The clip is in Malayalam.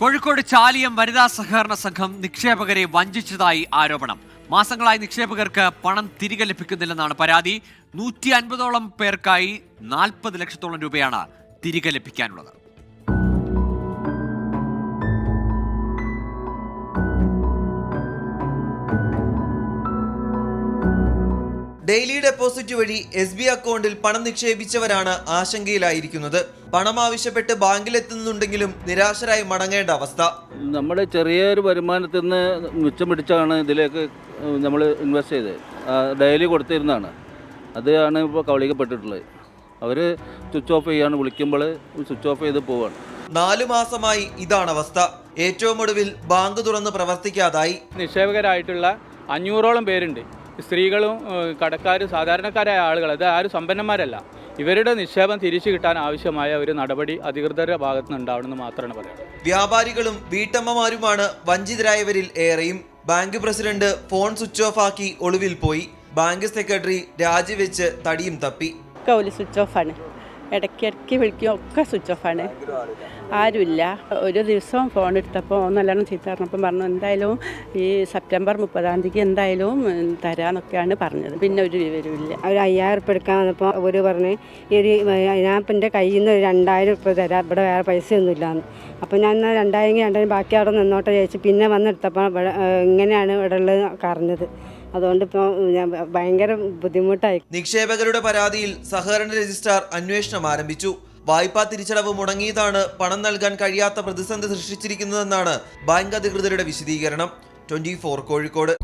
കോഴിക്കോട് ചാലിയം വനിതാ സഹകരണ സംഘം നിക്ഷേപകരെ വഞ്ചിച്ചതായി ആരോപണം. മാസങ്ങളായി നിക്ഷേപകർക്ക് പണം തിരികെ ലഭിക്കുന്നില്ലെന്നാണ് പരാതി. നൂറ്റി അൻപതോളം പേർക്കായി നാൽപ്പത് ലക്ഷത്തോളം രൂപയാണ് തിരികെ ലഭിക്കാനുള്ളത്. ഡെയിലി ഡെപ്പോസിറ്റ് വഴി എസ് ബി അക്കൗണ്ടിൽ പണം നിക്ഷേപിച്ചവരാണ് ആശങ്കയിലായിരിക്കുന്നത്. പണം ആവശ്യപ്പെട്ട് ബാങ്കിലെത്തുന്നുണ്ടെങ്കിലും നിരാശരായി മടങ്ങേണ്ട അവസ്ഥ. നമ്മുടെ ചെറിയൊരു വരുമാനത്തിൽ നിന്ന് മിച്ചം പിടിച്ചാണ് ഇതിലേക്ക് നമ്മൾ ഇൻവെസ്റ്റ് ചെയ്തത്. ഡെയിലി കൊടുത്തിരുന്നതാണ്. അതാണ് ഇപ്പോൾ കവളിക്കപ്പെട്ടിട്ടുള്ളത് അവർ സ്വിച്ച് ഓഫ് ചെയ്യാണ് വിളിക്കുമ്പോൾ സ്വിച്ച് ഓഫ് ചെയ്ത് പോവാണ്. നാലു മാസമായി ഇതാണ് അവസ്ഥ. ഏറ്റവും ഒടുവിൽ ബാങ്ക് തുറന്ന് പ്രവർത്തിക്കാതായി. നിക്ഷേപകരായിട്ടുള്ള അഞ്ഞൂറോളം പേരുണ്ട്. സ്ത്രീകളും കടക്കാരും സാധാരണക്കാരായ ആളുകൾ അത് ആരും സമ്പന്നന്മാരല്ല. ഇവരുടെ നിക്ഷേപം തിരിച്ചു കിട്ടാൻ ആവശ്യമായ ഒരു നടപടി അധികൃതരുടെ ഭാഗത്തു നിന്ന് ഉണ്ടാവണമെന്ന് മാത്രമാണ് പറയുന്നത്. വ്യാപാരികളും വീട്ടമ്മമാരുമാണ് വഞ്ചിതരായവരിൽ ഏറെയും. Bank president phone switch off ആക്കി ഒളിവിൽ പോയി. ബാങ്ക് സെക്രട്ടറി രാജിവെച്ച് തടിയും തപ്പി. സ്വിച്ച് ഓഫ് ഇടയ്ക്ക് ഇടയ്ക്ക് വിളിക്കും. ഒക്കെ സ്വിച്ച് ഓഫാണ് ആരുമില്ല. ഒരു ദിവസം ഫോൺ എടുത്തപ്പോൾ നല്ലോണം ചീത്ത പറഞ്ഞപ്പം പറഞ്ഞു എന്തായാലും ഈ സെപ്റ്റംബർ മുപ്പതാം തീയതി എന്തായാലും തരാമെന്നൊക്കെയാണ് പറഞ്ഞത്. പിന്നെ ഒരു വിവരമില്ല ഒരു അയ്യായിരം ഉറുപ്പ് എടുക്കാൻ വന്നപ്പോൾ ഒരു പറഞ്ഞ് ഈ ഞാൻ ഇപ്പം എന്റെ കയ്യിൽ നിന്ന് രണ്ടായിരം ഉറുപ്പ് തരാം. ഇവിടെ വേറെ ഇല്ലാന്ന്. അപ്പോൾ ഞാൻ എന്നാൽ രണ്ടായിരം രണ്ടായിരം ബാക്കി അവിടെ നിന്നോട്ടെ ചോദിച്ചു പിന്നെ വന്നെടുത്തപ്പോൾ ഇവിടെ ഇങ്ങനെയാണ് ഇവിടെ ഉള്ളത് അറിഞ്ഞത് അതുകൊണ്ട് ഇപ്പോൾ ഞാൻ ഭയങ്കര ബുദ്ധിമുട്ടായി. നിക്ഷേപകരുടെ പരാതിയിൽ സഹകരണ രജിസ്ട്രാർ അന്വേഷണം ആരംഭിച്ചു. വായ്പാ തിരിച്ചടവ് മുടങ്ങിയതാണ് പണം നൽകാൻ കഴിയാത്ത പ്രതിസന്ധി സൃഷ്ടിച്ചിരിക്കുന്നതെന്നാണ് ബാങ്ക് അധികൃതരുടെ വിശദീകരണം. ട്വന്റി കോഴിക്കോട്.